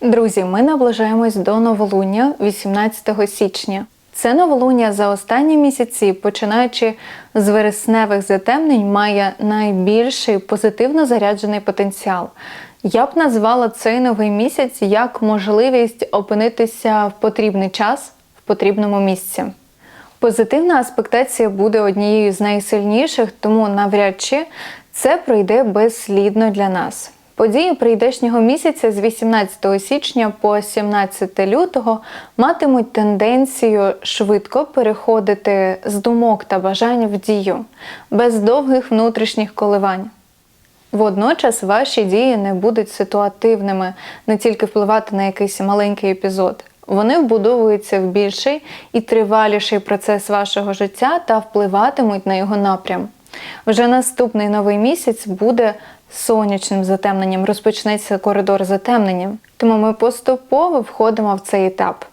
Друзі, ми наближаємось до новолуння 18 січня. Це новолуння за останні місяці, починаючи з вересневих затемнень, має найбільший позитивно заряджений потенціал. Я б назвала цей новий місяць як можливість опинитися в потрібний час в потрібному місці. Позитивна аспектація буде однією з найсильніших, тому навряд чи це пройде безслідно для нас. Події прийдешнього місяця з 18 січня по 17 лютого матимуть тенденцію швидко переходити з думок та бажань в дію, без довгих внутрішніх коливань. Водночас ваші дії не будуть ситуативними, не тільки впливати на якийсь маленький епізод. Вони вбудовуються в більший і триваліший процес вашого життя та впливатимуть на його напрям. Вже наступний новий місяць буде сонячним затемненням, розпочнеться коридор затемнення. Тому ми поступово входимо в цей етап.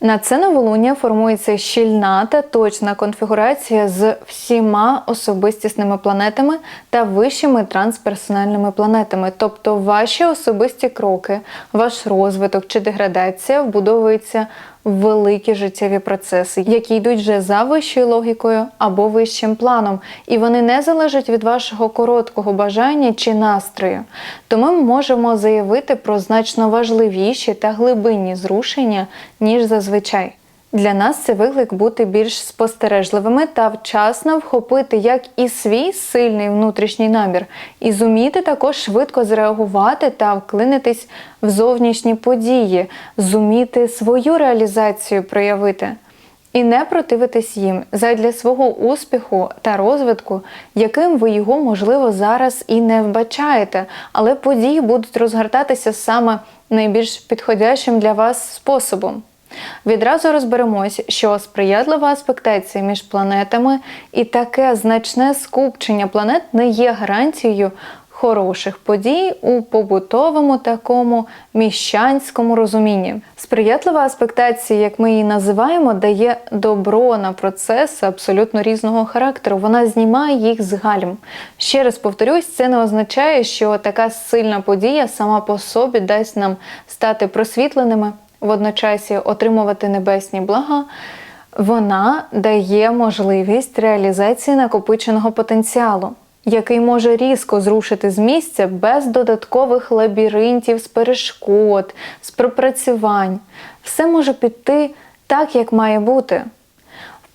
На це новолуння формується щільна та точна конфігурація з всіма особистісними планетами та вищими трансперсональними планетами. Тобто ваші особисті кроки, ваш розвиток чи деградація вбудовуються в великі життєві процеси, які йдуть вже за вищою логікою або вищим планом, і вони не залежать від вашого короткого бажання чи настрою. Тому ми можемо заявити про значно важливіші та глибинні зрушення, ніж зазвичай. Для нас це виклик бути більш спостережливими та вчасно вхопити як і свій сильний внутрішній намір, і зуміти також швидко зреагувати та вклинитись в зовнішні події, зуміти свою реалізацію проявити. І не противитись їм задля свого успіху та розвитку, яким ви його, можливо, зараз і не вбачаєте, але події будуть розгортатися саме найбільш підходящим для вас способом. Відразу розберемось, що сприятлива аспектація між планетами і таке значне скупчення планет не є гарантією хороших подій у побутовому такому міщанському розумінні. Сприятлива аспектація, як ми її називаємо, дає добро на процеси абсолютно різного характеру. Вона знімає їх з гальм. Ще раз повторюсь, це не означає, що така сильна подія сама по собі дасть нам стати просвітленими водночасі отримувати небесні блага, вона дає можливість реалізації накопиченого потенціалу, який може різко зрушити з місця без додаткових лабіринтів, з перешкод, з пропрацювань. Все може піти так, як має бути.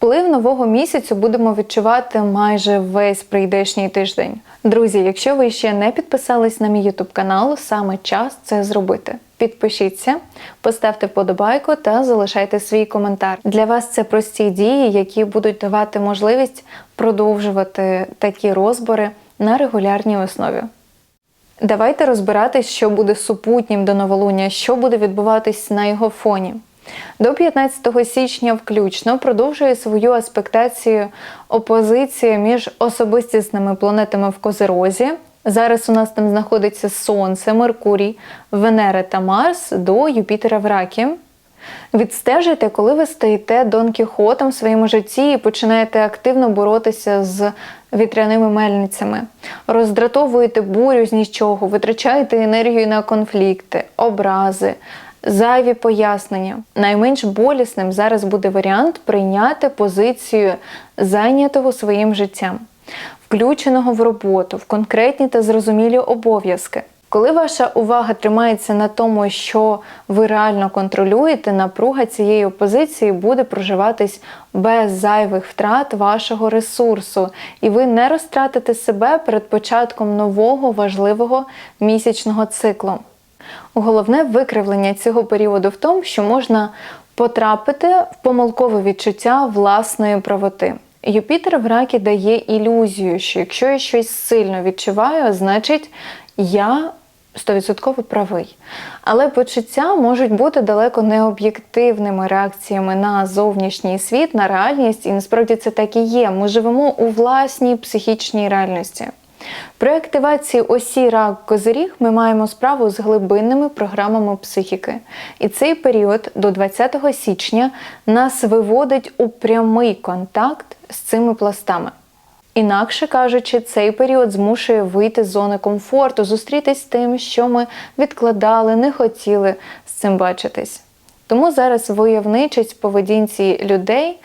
Вплив нового місяцю будемо відчувати майже весь прийдешній тиждень. Друзі, якщо ви ще не підписались на мій YouTube канал, саме час це зробити. Підпишіться, поставте вподобайку та залишайте свій коментар. Для вас це прості дії, які будуть давати можливість продовжувати такі розбори на регулярній основі. Давайте розбиратись, що буде супутнім до новолуння, що буде відбуватись на його фоні. До 15 січня включно продовжує свою аспектацію опозиція між особистісними планетами в Козерозі. Зараз у нас там знаходиться Сонце, Меркурій, Венера та Марс до Юпітера в Ракі. Відстежуйте, коли ви стаєте Дон Кіхотом в своєму житті і починаєте активно боротися з вітряними мельницями, роздратовуєте бурю з нічого, витрачаєте енергію на конфлікти, образи, зайві пояснення. Найменш болісним зараз буде варіант прийняти позицію зайнятого своїм життям, включеного в роботу, в конкретні та зрозумілі обов'язки. Коли ваша увага тримається на тому, що ви реально контролюєте, напруга цієї опозиції буде проживатись без зайвих втрат вашого ресурсу, і ви не розтратите себе перед початком нового важливого місячного циклу. Головне викривлення цього періоду в тому, що можна потрапити в помилкове відчуття власної правоти. Юпітер в ракі дає ілюзію, що якщо я щось сильно відчуваю, значить я стовідсотково правий. Але почуття можуть бути далеко не об'єктивними реакціями на зовнішній світ, на реальність, і насправді це так і є. Ми живемо у власній психічній реальності. При активації осі рак козиріг ми маємо справу з глибинними програмами психіки. І цей період до 20 січня нас виводить у прямий контакт з цими пластами. Інакше кажучи, цей період змушує вийти з зони комфорту, зустрітись з тим, що ми відкладали, не хотіли з цим бачитись. Тому зараз войовничість поведінці людей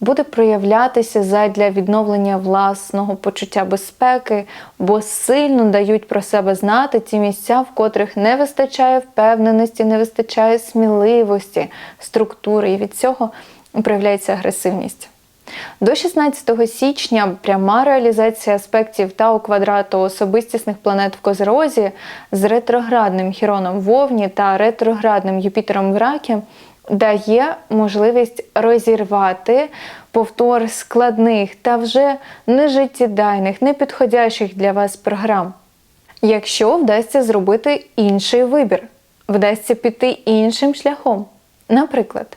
буде проявлятися задля відновлення власного почуття безпеки, бо сильно дають про себе знати ті місця, в котрих не вистачає впевненості, не вистачає сміливості, структури, і від цього проявляється агресивність. До 16 січня пряма реалізація аспектів Тау квадрату особистісних планет в Козерозі з ретроградним Хіроном в Овні та ретроградним Юпітером в Ракі дає можливість розірвати повтор складних та вже нежиттєдайних, непідходящих для вас програм. Якщо вдасться зробити інший вибір, вдасться піти іншим шляхом. Наприклад,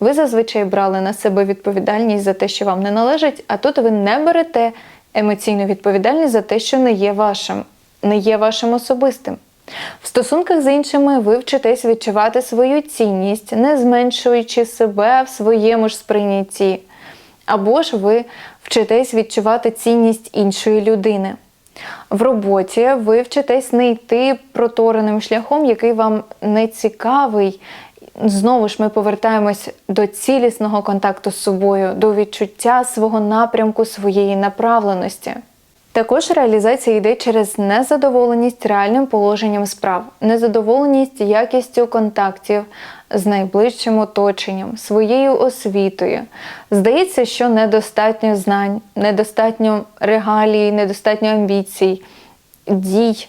ви зазвичай брали на себе відповідальність за те, що вам не належить, а тут ви не берете емоційну відповідальність за те, що не є вашим, не є вашим особистим. В стосунках з іншими ви вчитесь відчувати свою цінність, не зменшуючи себе в своєму ж сприйнятті. Або ж ви вчитесь відчувати цінність іншої людини. В роботі ви вчитесь не йти протореним шляхом, який вам не цікавий. Знову ж ми повертаємось до цілісного контакту з собою, до відчуття свого напрямку, своєї направленості. Також реалізація йде через незадоволеність реальним положенням справ, незадоволеність якістю контактів з найближчим оточенням, своєю освітою. Здається, що недостатньо знань, недостатньо регалій, недостатньо амбіцій, дій.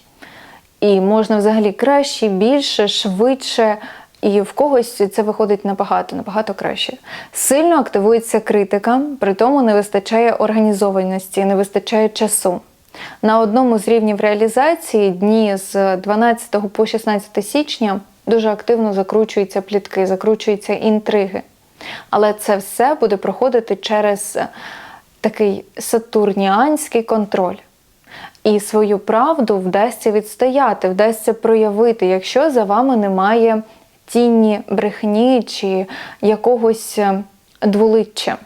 І можна взагалі краще, більше, швидше. І в когось це виходить набагато, набагато краще. Сильно активується критика, при тому не вистачає організованості, не вистачає часу. На одному з рівнів реалізації дні з 12 по 16 січня дуже активно закручуються плітки, закручуються інтриги. Але це все буде проходити через такий сатурніанський контроль. І свою правду вдасться відстояти, вдасться проявити, якщо за вами немає тіні брехні чи якогось е, дволиччя.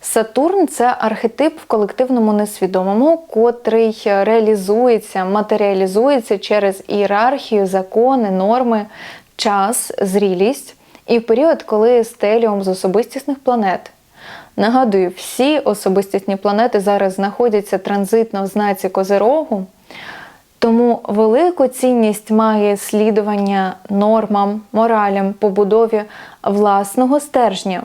Сатурн це архетип в колективному несвідомому, котрий реалізується, матеріалізується через ієрархію, закони, норми, час, зрілість і в період, коли стеліум з особистісних планет. Нагадую, всі особистісні планети зараз знаходяться транзитно в знаці Козирогу. Тому велику цінність має слідування нормам, моралям, побудові власного стержня,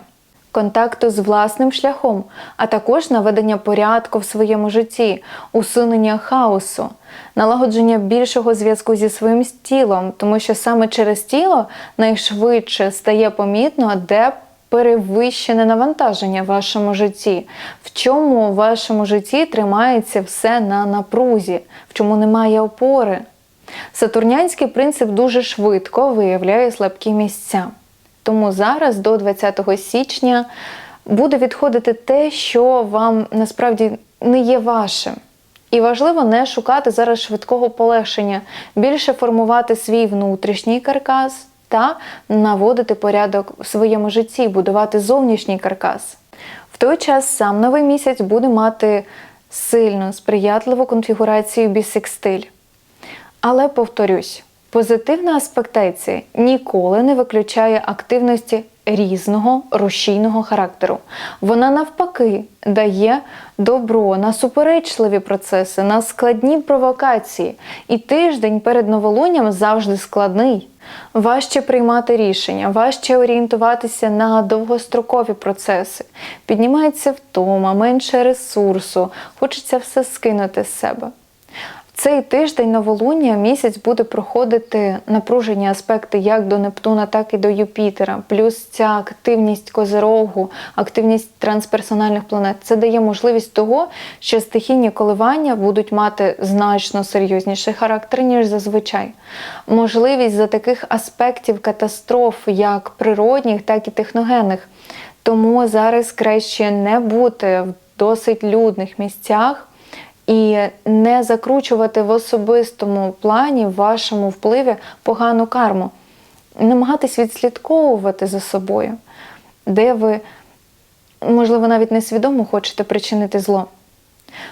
контакту з власним шляхом, а також наведення порядку в своєму житті, усунення хаосу, налагодження більшого зв'язку зі своїм тілом, тому що саме через тіло найшвидше стає помітно, де перевищене навантаження в вашому житті, в чому в вашому житті тримається все на напрузі, в чому немає опори. Сатурнянський принцип дуже швидко виявляє слабкі місця. Тому зараз, до 20 січня, буде відходити те, що вам насправді не є вашим. І важливо не шукати зараз швидкого полегшення, більше формувати свій внутрішній каркас та наводити порядок в своєму житті, будувати зовнішній каркас. В той час сам новий місяць буде мати сильну, сприятливу конфігурацію бісекстиль. Але повторюсь, позитивна аспектація ніколи не виключає активності різного рушійного характеру. Вона навпаки дає добро на суперечливі процеси, на складні провокації. І тиждень перед новолунням завжди складний. Важче приймати рішення, важче орієнтуватися на довгострокові процеси. Піднімається втома, менше ресурсу, хочеться все скинути з себе. Цей тиждень новолуння місяць буде проходити напружені аспекти як до Нептуна, так і до Юпітера. Плюс ця активність козирогу, активність трансперсональних планет. Це дає можливість того, що стихійні коливання будуть мати значно серйозніший характер, ніж зазвичай. Можливість за таких аспектів катастроф, як природних, так і техногенних. Тому зараз краще не бути в досить людних місцях і не закручувати в особистому плані, в вашому впливі погану карму. Намагатись відслідковувати за собою, де ви, можливо, навіть несвідомо хочете причинити зло.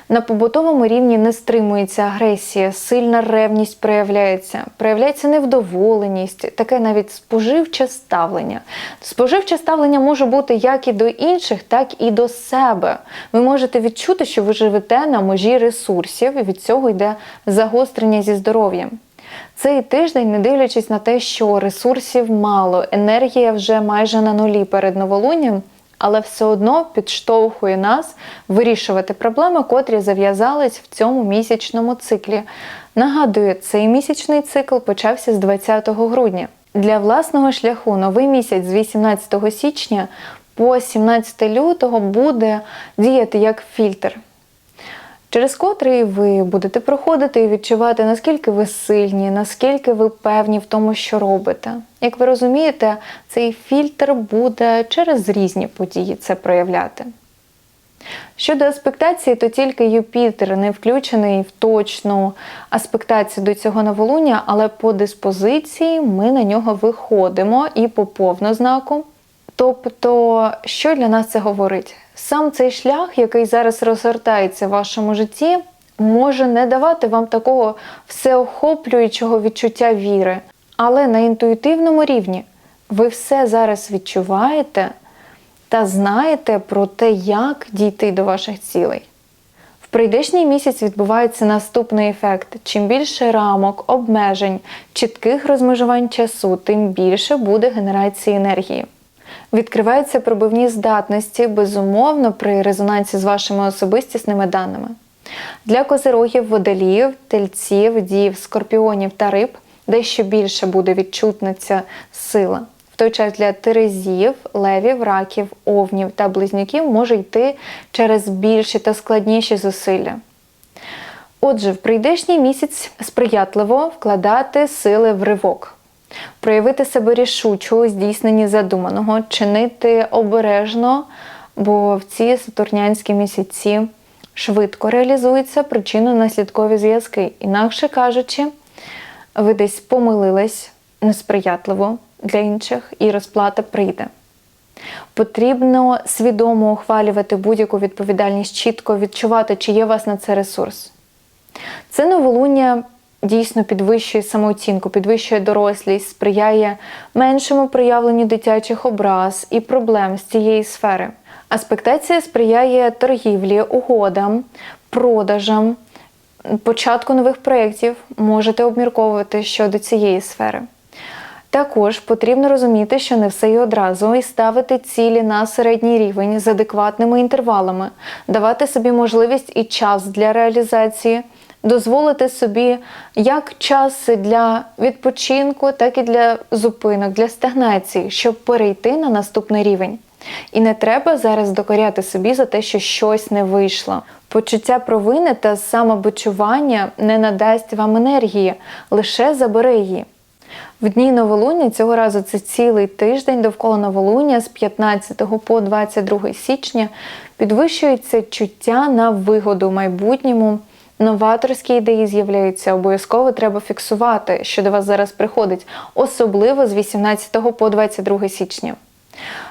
На побутовому рівні не стримується агресія, сильна ревність проявляється, проявляється невдоволеність, таке навіть споживче ставлення. Споживче ставлення може бути як і до інших, так і до себе. Ви можете відчути, що ви живете на межі ресурсів, і від цього йде загострення зі здоров'ям. Цей тиждень, не дивлячись на те, що ресурсів мало, енергія вже майже на нулі перед новолунням, але все одно підштовхує нас вирішувати проблеми, котрі зав'язались в цьому місячному циклі. Нагадую, цей місячний цикл почався з 20 грудня. Для власного шляху новий місяць з 18 січня по 17 лютого буде діяти як фільтр через котрий ви будете проходити і відчувати, наскільки ви сильні, наскільки ви певні в тому, що робите. Як ви розумієте, цей фільтр буде через різні події це проявляти. Щодо аспектації, то тільки Юпітер не включений в точну аспектацію до цього новолуння, але по диспозиції ми на нього виходимо і по повнознаку. Тобто, що для нас це говорить? Сам цей шлях, який зараз розгортається в вашому житті, може не давати вам такого всеохоплюючого відчуття віри. Але на інтуїтивному рівні ви все зараз відчуваєте та знаєте про те, як дійти до ваших цілей. В прийдешній місяць відбувається наступний ефект: чим більше рамок, обмежень, чітких розмежувань часу, тим більше буде генерації енергії. Відкриваються пробивні здатності, безумовно, при резонансі з вашими особистісними даними. Для козирогів, водоліїв, тельців, дів, скорпіонів та риб дещо більше буде відчутна ця сила. В той час для терезів, левів, раків, овнів та близнюків може йти через більші та складніші зусилля. Отже, в прийдешній місяць сприятливо вкладати сили в ривок проявити себе рішучо у здійсненні задуманого, чинити обережно, бо в ці сатурнянські місяці швидко реалізуються причинно-наслідкові зв'язки. Інакше кажучи, ви десь помилились несприятливо для інших, і розплата прийде. Потрібно свідомо ухвалювати будь-яку відповідальність, чітко відчувати, чи є у вас на це ресурс. Це новолуння дійсно підвищує самооцінку, підвищує дорослість, сприяє меншому проявленню дитячих образ і проблем з цієї сфери. Аспектація сприяє торгівлі, угодам, продажам, початку нових проєктів можете обмірковувати щодо цієї сфери. Також потрібно розуміти, що не все і одразу, і ставити цілі на середній рівень з адекватними інтервалами, давати собі можливість і час для реалізації дозволити собі як час для відпочинку, так і для зупинок, для стагнації, щоб перейти на наступний рівень. І не треба зараз докоряти собі за те, що щось не вийшло. Почуття провини та самобичування не надасть вам енергії, лише забере її. В дні новолуння цього разу це цілий тиждень довкола новолуння з 15 по 22 січня підвищується чуття на вигоду майбутньому, Новаторські ідеї з'являються, обов'язково треба фіксувати, що до вас зараз приходить, особливо з 18 по 22 січня.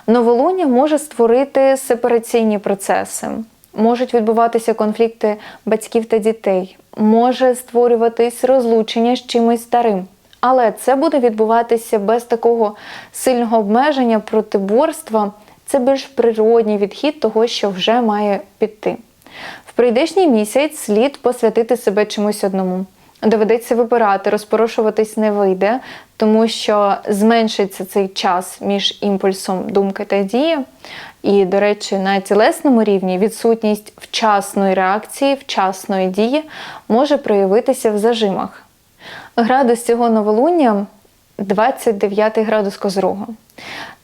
Новолуння може створити сепараційні процеси, можуть відбуватися конфлікти батьків та дітей, може створюватись розлучення з чимось старим. Але це буде відбуватися без такого сильного обмеження протиборства. Це більш природній відхід того, що вже має піти прийдешній місяць слід посвятити себе чомусь одному. Доведеться вибирати, розпорошуватись не вийде, тому що зменшиться цей час між імпульсом думки та дії. І, до речі, на тілесному рівні відсутність вчасної реакції, вчасної дії може проявитися в зажимах. Градус цього новолуння 29 градус Козрогу.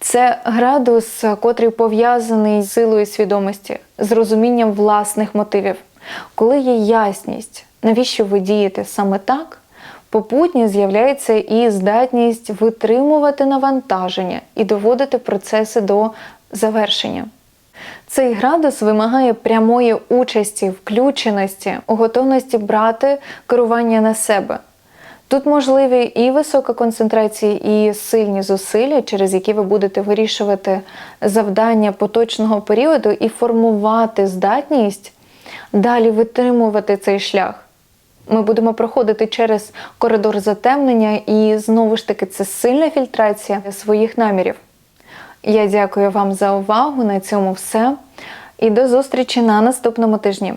Це градус, котрий пов'язаний з силою свідомості, з розумінням власних мотивів. Коли є ясність, навіщо ви дієте саме так, попутньо з'являється і здатність витримувати навантаження і доводити процеси до завершення. Цей градус вимагає прямої участі, включеності, готовності брати керування на себе. Тут можливі і висока концентрація, і сильні зусилля, через які ви будете вирішувати завдання поточного періоду і формувати здатність далі витримувати цей шлях. Ми будемо проходити через коридор затемнення, і знову ж таки це сильна фільтрація своїх намірів. Я дякую вам за увагу. На цьому все. І до зустрічі на наступному тижні.